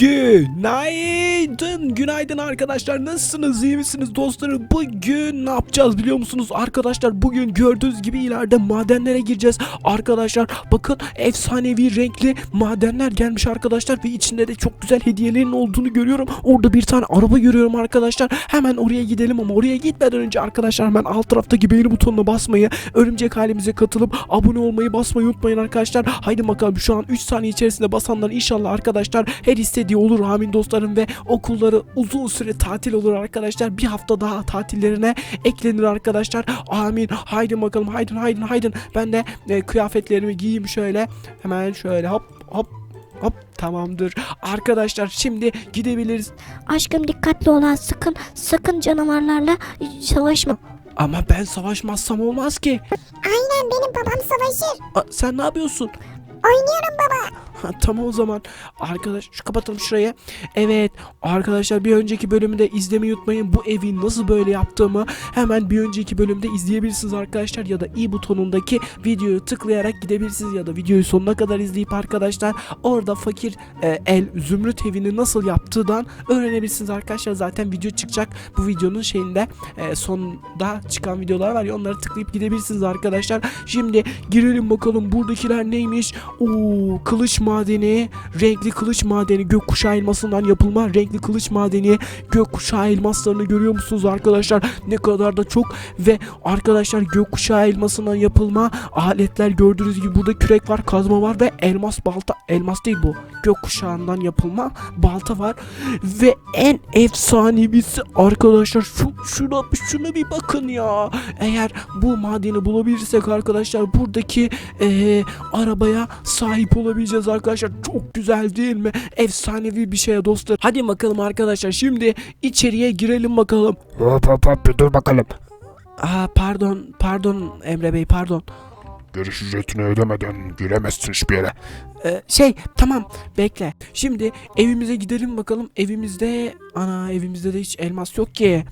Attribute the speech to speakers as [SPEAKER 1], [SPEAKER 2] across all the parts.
[SPEAKER 1] Günaydın. Günaydın arkadaşlar. Nasılsınız? İyi misiniz dostlarım? Bugün ne yapacağız biliyor musunuz? Arkadaşlar bugün gördüğünüz gibi ileride madenlere gireceğiz. Arkadaşlar bakın efsanevi renkli madenler gelmiş arkadaşlar ve içinde de çok güzel hediyelerin olduğunu görüyorum. Orada bir tane araba görüyorum arkadaşlar. Hemen oraya gidelim ama oraya gitmeden önce arkadaşlar hemen alt taraftaki beğeni butonuna basmayı, örümcek halimize katılıp abone olmayı basmayı unutmayın arkadaşlar. Haydi bakalım şu an 3 saniye içerisinde basanlar inşallah arkadaşlar her istediği olur amin dostlarım ve okulları uzun süre tatil olur arkadaşlar. Bir hafta daha tatillerine eklenir arkadaşlar. Amin. Haydi bakalım haydin haydin haydin. Ben de e, kıyafetlerimi giyeyim şöyle. Hemen şöyle hop hop hop tamamdır. Arkadaşlar şimdi gidebiliriz.
[SPEAKER 2] Aşkım dikkatli ol ha sakın sakın canavarlarla savaşma.
[SPEAKER 1] Ama ben savaşmazsam olmaz ki.
[SPEAKER 3] Aynen benim babam savaşır.
[SPEAKER 1] Aa, sen ne yapıyorsun?
[SPEAKER 3] Oynuyorum baba.
[SPEAKER 1] Tamam o zaman. Arkadaş şu kapatalım şurayı. Evet arkadaşlar bir önceki bölümde izlemeyi unutmayın. Bu evi nasıl böyle yaptığımı hemen bir önceki bölümde izleyebilirsiniz arkadaşlar. Ya da i butonundaki videoyu tıklayarak gidebilirsiniz. Ya da videoyu sonuna kadar izleyip arkadaşlar orada fakir e, el zümrüt evini nasıl yaptığından öğrenebilirsiniz arkadaşlar. Zaten video çıkacak. Bu videonun şeyinde e, sonda çıkan videolar var ya onları tıklayıp gidebilirsiniz arkadaşlar. Şimdi girelim bakalım buradakiler neymiş? Oo kılıç madeni, renkli kılıç madeni, gökkuşağı elmasından yapılma renkli kılıç madeni, gökkuşağı elmaslarını görüyor musunuz arkadaşlar? Ne kadar da çok ve arkadaşlar gökkuşağı elmasından yapılma aletler gördüğünüz gibi burada kürek var, kazma var ve elmas balta, elmas değil bu. Gökkuşağından yapılma balta var ve en efsanevisi arkadaşlar şu şuna şuna bir bakın ya. Eğer bu madeni bulabilirsek arkadaşlar buradaki eee, arabaya sahip olabileceğiz arkadaşlar. Çok güzel değil mi? Efsanevi bir şey dostlar. Hadi bakalım arkadaşlar şimdi içeriye girelim bakalım.
[SPEAKER 4] Hop hop hop bir dur bakalım.
[SPEAKER 1] Aa pardon pardon Emre Bey pardon.
[SPEAKER 4] Giriş ücretini ödemeden giremezsin hiçbir yere.
[SPEAKER 1] Ee, şey tamam bekle. Şimdi evimize gidelim bakalım. Evimizde ana evimizde de hiç elmas yok ki.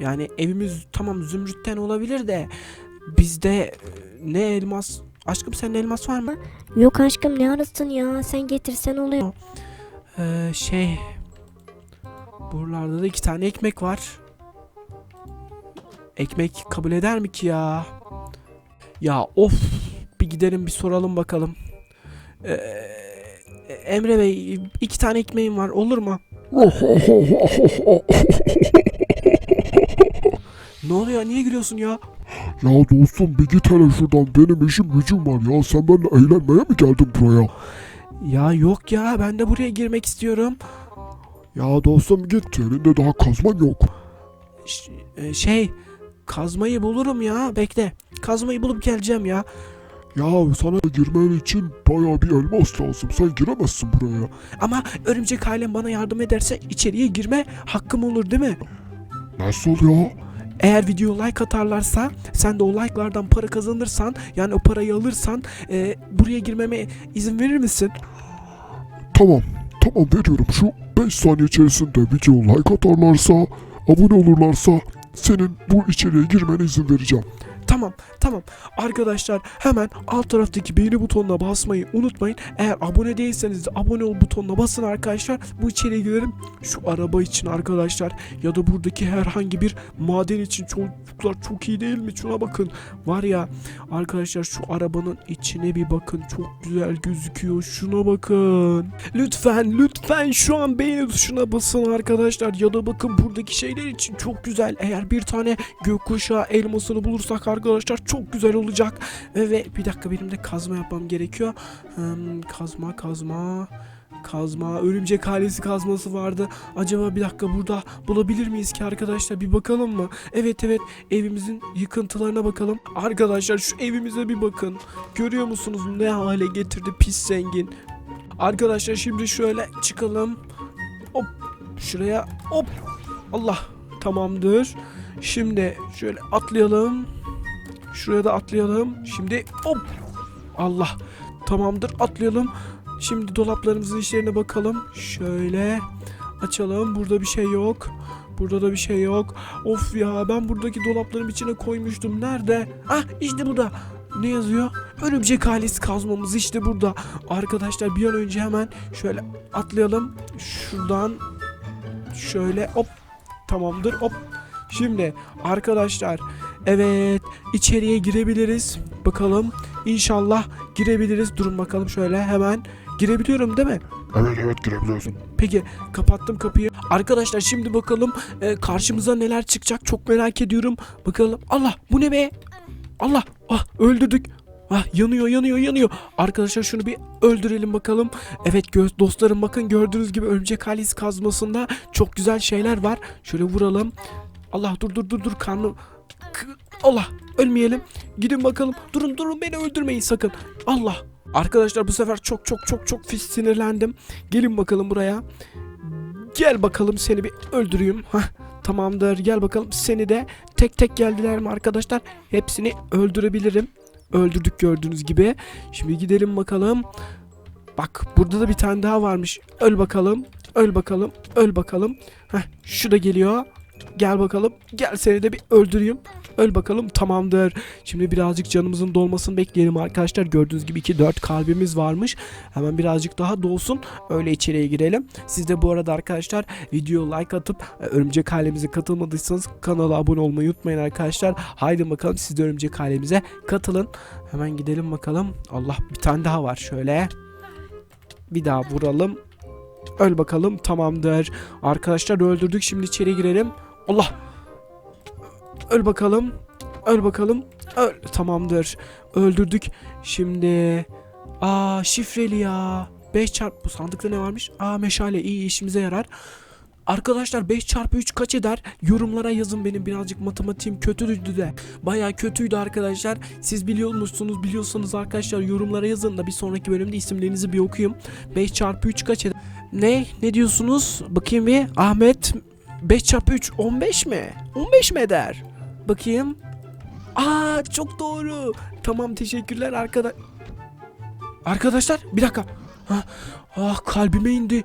[SPEAKER 1] Yani evimiz tamam zümrütten olabilir de bizde e, ne elmas Aşkım senin elmas var mı?
[SPEAKER 2] Yok aşkım ne arasın ya sen getirsen oluyor.
[SPEAKER 1] Ee, şey buralarda da iki tane ekmek var. Ekmek kabul eder mi ki ya? Ya of bir gidelim bir soralım bakalım. Ee, Emre Bey iki tane ekmeğim var olur mu? Ne oluyor niye gülüyorsun ya?
[SPEAKER 4] Ya dostum bir git hele şuradan benim işim gücüm var ya sen benimle eğlenmeye mi geldin buraya?
[SPEAKER 1] Ya yok ya ben de buraya girmek istiyorum.
[SPEAKER 4] Ya dostum git elinde daha kazman yok.
[SPEAKER 1] Ş- e, şey kazmayı bulurum ya bekle. Kazmayı bulup geleceğim ya.
[SPEAKER 4] Ya sana girmen için baya bir elmas lazım sen giremezsin buraya.
[SPEAKER 1] Ama örümcek ailem bana yardım ederse içeriye girme hakkım olur değil mi?
[SPEAKER 4] Nasıl ya?
[SPEAKER 1] Eğer video like atarlarsa sen de o like'lardan para kazanırsan yani o parayı alırsan e, buraya girmeme izin verir misin?
[SPEAKER 4] Tamam tamam veriyorum şu 5 saniye içerisinde video like atarlarsa abone olurlarsa senin bu içeriye girmene izin vereceğim.
[SPEAKER 1] Tamam tamam arkadaşlar hemen alt taraftaki beğeni butonuna basmayı unutmayın. Eğer abone değilseniz de abone ol butonuna basın arkadaşlar. Bu içeriye girelim. Şu araba için arkadaşlar ya da buradaki herhangi bir maden için çocuklar çok iyi değil mi? Şuna bakın. Var ya arkadaşlar şu arabanın içine bir bakın. Çok güzel gözüküyor. Şuna bakın. Lütfen lütfen şu an beğeni tuşuna basın arkadaşlar. Ya da bakın buradaki şeyler için çok güzel. Eğer bir tane gökkuşağı elmasını bulursak arkadaşlar çok güzel olacak. Ve, ve bir dakika benim de kazma yapmam gerekiyor. Hmm, kazma kazma. Kazma, örümcek ailesi kazması vardı. Acaba bir dakika burada bulabilir miyiz ki arkadaşlar? Bir bakalım mı? Evet evet evimizin yıkıntılarına bakalım. Arkadaşlar şu evimize bir bakın. Görüyor musunuz ne hale getirdi pis zengin. Arkadaşlar şimdi şöyle çıkalım. Hop şuraya hop. Allah tamamdır. Şimdi şöyle atlayalım. Şuraya da atlayalım. Şimdi hop. Allah. Tamamdır atlayalım. Şimdi dolaplarımızın içlerine bakalım. Şöyle açalım. Burada bir şey yok. Burada da bir şey yok. Of ya ben buradaki dolapların içine koymuştum. Nerede? Ah işte burada. Ne yazıyor? Örümcek ailesi kazmamız işte burada. Arkadaşlar bir an önce hemen şöyle atlayalım. Şuradan şöyle hop tamamdır hop. Şimdi arkadaşlar evet içeriye girebiliriz. Bakalım inşallah girebiliriz. Durun bakalım şöyle hemen girebiliyorum değil mi?
[SPEAKER 4] Evet evet girebiliyorsun.
[SPEAKER 1] Peki kapattım kapıyı. Arkadaşlar şimdi bakalım e, karşımıza neler çıkacak çok merak ediyorum. Bakalım Allah bu ne be? Allah ah öldürdük. Ah yanıyor yanıyor yanıyor. Arkadaşlar şunu bir öldürelim bakalım. Evet göz dostlarım bakın gördüğünüz gibi örümcek ailesi kazmasında çok güzel şeyler var. Şöyle vuralım. Allah dur dur dur dur karnım. Allah ölmeyelim. Gidin bakalım. Durun durun beni öldürmeyin sakın. Allah. Arkadaşlar bu sefer çok çok çok çok pis sinirlendim. Gelin bakalım buraya. Gel bakalım seni bir öldüreyim. Hah, tamamdır gel bakalım seni de tek tek geldiler mi arkadaşlar? Hepsini öldürebilirim. Öldürdük gördüğünüz gibi. Şimdi gidelim bakalım. Bak burada da bir tane daha varmış. Öl bakalım. Öl bakalım. Öl bakalım. Heh, şu da geliyor. Gel bakalım. Gel seni de bir öldüreyim. Öl bakalım. Tamamdır. Şimdi birazcık canımızın dolmasını bekleyelim arkadaşlar. Gördüğünüz gibi 2-4 kalbimiz varmış. Hemen birazcık daha dolsun. Öyle içeriye girelim. Siz de bu arada arkadaşlar video like atıp e, örümcek ailemize katılmadıysanız kanala abone olmayı unutmayın arkadaşlar. Haydi bakalım siz de örümcek ailemize katılın. Hemen gidelim bakalım. Allah bir tane daha var şöyle. Bir daha vuralım. Öl bakalım. Tamamdır. Arkadaşlar öldürdük. Şimdi içeri girelim. Allah. Öl bakalım. Öl bakalım. Öl. Tamamdır. Öldürdük. Şimdi aa şifreli ya. 5 çarp bu sandıkta ne varmış? Aa meşale iyi işimize yarar. Arkadaşlar 5 çarpı 3 kaç eder? Yorumlara yazın benim birazcık matematiğim kötüydü de. Baya kötüydü arkadaşlar. Siz biliyor musunuz? Biliyorsanız arkadaşlar yorumlara yazın da bir sonraki bölümde isimlerinizi bir okuyayım. 5 çarpı 3 kaç eder? Ne? Ne diyorsunuz? Bakayım bir. Ahmet 5 çarpı 3 15 mi? 15 mi eder? Bakayım. Aa çok doğru. Tamam teşekkürler arkadaş. Arkadaşlar bir dakika. Ah, ah kalbime indi.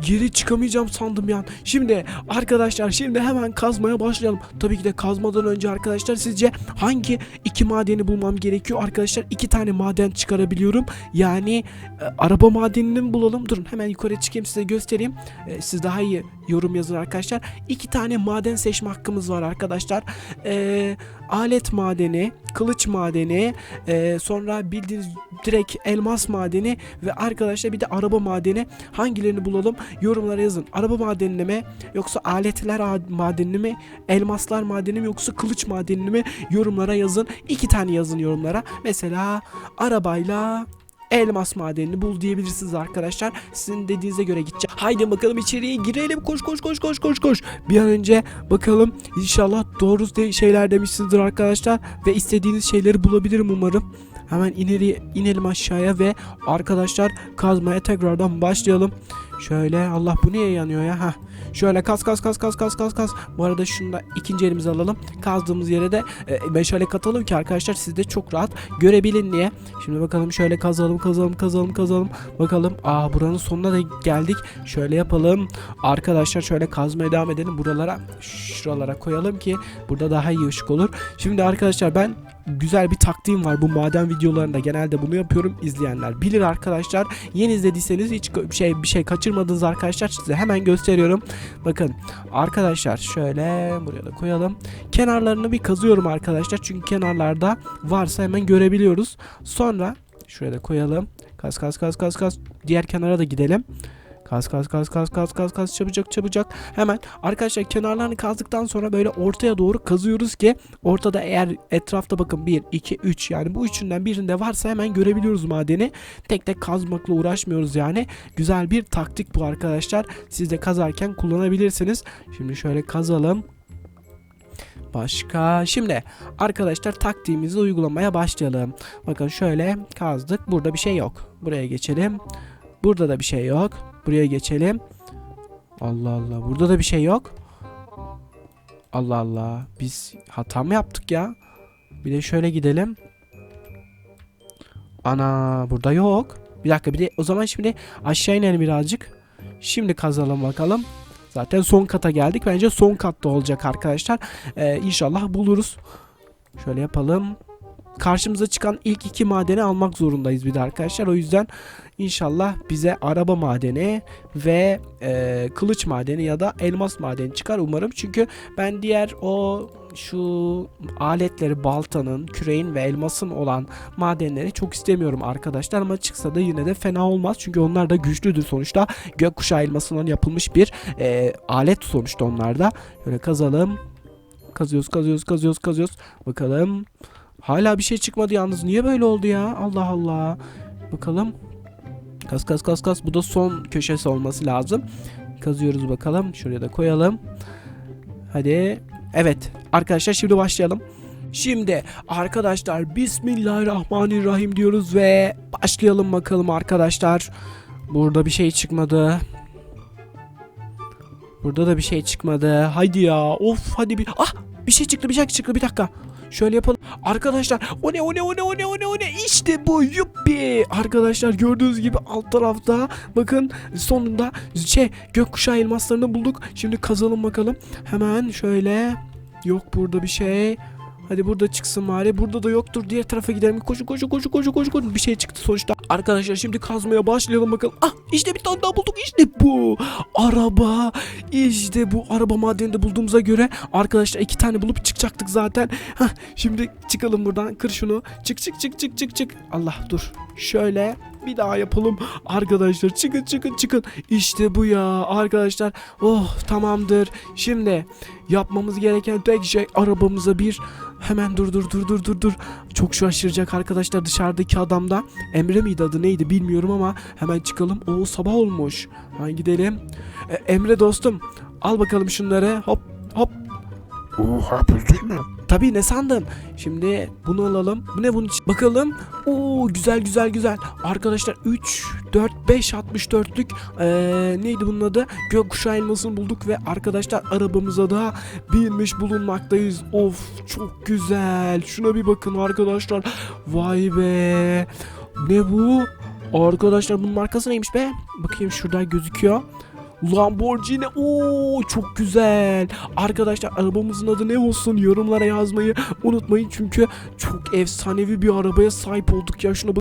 [SPEAKER 1] Geri çıkamayacağım sandım ya. Şimdi arkadaşlar şimdi hemen kazmaya başlayalım. Tabii ki de kazmadan önce arkadaşlar sizce hangi iki madeni bulmam gerekiyor? Arkadaşlar iki tane maden çıkarabiliyorum. Yani e, araba madenini mi bulalım? Durun hemen yukarı çıkayım size göstereyim. E, siz daha iyi yorum yazın arkadaşlar. İki tane maden seçme hakkımız var arkadaşlar. E, alet madeni, kılıç madeni, e, sonra bildiğiniz direkt elmas madeni ve arkadaşlar bir de araba madeni. Hangilerini bulalım? Yorumlara yazın. Araba madenini mi yoksa aletler madenini mi, elmaslar madeni mi yoksa kılıç madenini mi? Yorumlara yazın. İki tane yazın yorumlara. Mesela arabayla elmas madenini bul diyebilirsiniz arkadaşlar. Sizin dediğinize göre gideceğim. Haydi bakalım içeriye girelim. Koş koş koş koş koş koş. Bir an önce bakalım. İnşallah doğru şeyler demişsinizdir arkadaşlar ve istediğiniz şeyleri bulabilirim umarım. Hemen ineri inelim aşağıya ve arkadaşlar kazmaya tekrardan başlayalım. Şöyle Allah bu niye yanıyor ya? Heh. Şöyle kaz kaz kaz kaz kaz kaz kaz. Bu arada şunu da ikinci elimize alalım. Kazdığımız yere de e, meşale katalım ki arkadaşlar siz de çok rahat görebilin diye. Şimdi bakalım şöyle kazalım kazalım kazalım kazalım. Bakalım aa buranın sonuna da geldik. Şöyle yapalım. Arkadaşlar şöyle kazmaya devam edelim. Buralara şuralara koyalım ki burada daha iyi ışık olur. Şimdi arkadaşlar ben güzel bir taktiğim var. Bu maden videolarında genelde bunu yapıyorum. İzleyenler bilir arkadaşlar. Yeni izlediyseniz hiç şey bir şey kaçırmadınız arkadaşlar. Size hemen gösteriyorum. Bakın arkadaşlar şöyle buraya da koyalım. Kenarlarını bir kazıyorum arkadaşlar. Çünkü kenarlarda varsa hemen görebiliyoruz. Sonra şuraya da koyalım. Kaz kaz kaz kaz kaz. Diğer kenara da gidelim. Kaz kaz kaz kaz kaz kaz kaz çabucak çabucak. Hemen arkadaşlar kenarlarını kazdıktan sonra böyle ortaya doğru kazıyoruz ki ortada eğer etrafta bakın 1 2 3 yani bu üçünden birinde varsa hemen görebiliyoruz madeni. Tek tek kazmakla uğraşmıyoruz yani. Güzel bir taktik bu arkadaşlar. Siz de kazarken kullanabilirsiniz. Şimdi şöyle kazalım. Başka. Şimdi arkadaşlar taktiğimizi uygulamaya başlayalım. Bakın şöyle kazdık. Burada bir şey yok. Buraya geçelim. Burada da bir şey yok. Buraya geçelim. Allah Allah. Burada da bir şey yok. Allah Allah. Biz hata mı yaptık ya? Bir de şöyle gidelim. Ana burada yok. Bir dakika bir de o zaman şimdi aşağı inelim birazcık. Şimdi kazalım bakalım. Zaten son kata geldik. Bence son katta olacak arkadaşlar. Ee, inşallah buluruz. Şöyle yapalım. Karşımıza çıkan ilk iki madeni almak zorundayız bir de arkadaşlar. O yüzden inşallah bize araba madeni ve e, kılıç madeni ya da elmas madeni çıkar umarım. Çünkü ben diğer o şu aletleri baltanın, küreğin ve elmasın olan madenleri çok istemiyorum arkadaşlar ama çıksa da yine de fena olmaz çünkü onlar da güçlüdür sonuçta gökkuşağı elmasından yapılmış bir e, alet sonuçta onlar da. Şöyle kazalım. Kazıyoruz, kazıyoruz, kazıyoruz, kazıyoruz. Bakalım. Hala bir şey çıkmadı yalnız. Niye böyle oldu ya? Allah Allah. Bakalım. Kaz kaz kaz kaz. Bu da son köşesi olması lazım. Kazıyoruz bakalım. Şuraya da koyalım. Hadi. Evet. Arkadaşlar şimdi başlayalım. Şimdi arkadaşlar Bismillahirrahmanirrahim diyoruz ve başlayalım bakalım arkadaşlar. Burada bir şey çıkmadı. Burada da bir şey çıkmadı. Haydi ya. Of hadi bir. Ah bir şey çıktı bir şey çıktı bir dakika. Şöyle yapalım. Arkadaşlar o ne o ne o ne o ne o ne o ne işte bu yuppi. Arkadaşlar gördüğünüz gibi alt tarafta bakın sonunda şey gökkuşağı elmaslarını bulduk. Şimdi kazalım bakalım. Hemen şöyle yok burada bir şey. Hadi burada çıksın bari. Burada da yoktur. Diğer tarafa gidelim. Koşun koşun koşun koşun koşun koşun. Bir şey çıktı sonuçta. Arkadaşlar şimdi kazmaya başlayalım bakalım. Ah işte bir tane daha bulduk. İşte bu. Araba. İşte bu araba madeninde bulduğumuza göre arkadaşlar iki tane bulup çıkacaktık zaten. Hah, şimdi çıkalım buradan. Kır şunu. Çık çık çık çık çık çık. Allah dur. Şöyle bir daha yapalım. Arkadaşlar çıkın çıkın çıkın. İşte bu ya arkadaşlar. Oh tamamdır. Şimdi yapmamız gereken tek şey arabamıza bir hemen dur dur dur dur dur dur. Çok şaşıracak arkadaşlar dışarıdaki adamda. Emre miydi adı neydi bilmiyorum ama hemen çıkalım. O sabah olmuş. Hemen gidelim. E, Emre dostum al bakalım şunları. Hop hop.
[SPEAKER 4] Oha buldun mu?
[SPEAKER 1] Tabii ne sandın? Şimdi bunu alalım. Bu ne bunun için? Bakalım. Oo güzel güzel güzel. Arkadaşlar 3 4 5 64'lük eee neydi bunun adı? Gökkuşağı elmasını bulduk ve arkadaşlar arabamıza da binmiş bulunmaktayız. Of çok güzel. Şuna bir bakın arkadaşlar. Vay be. Ne bu? Arkadaşlar bunun markası neymiş be? Bakayım şurada gözüküyor. Lamborghini. Oo çok güzel. Arkadaşlar arabamızın adı ne olsun yorumlara yazmayı unutmayın çünkü çok efsanevi bir arabaya sahip olduk ya şuna bak-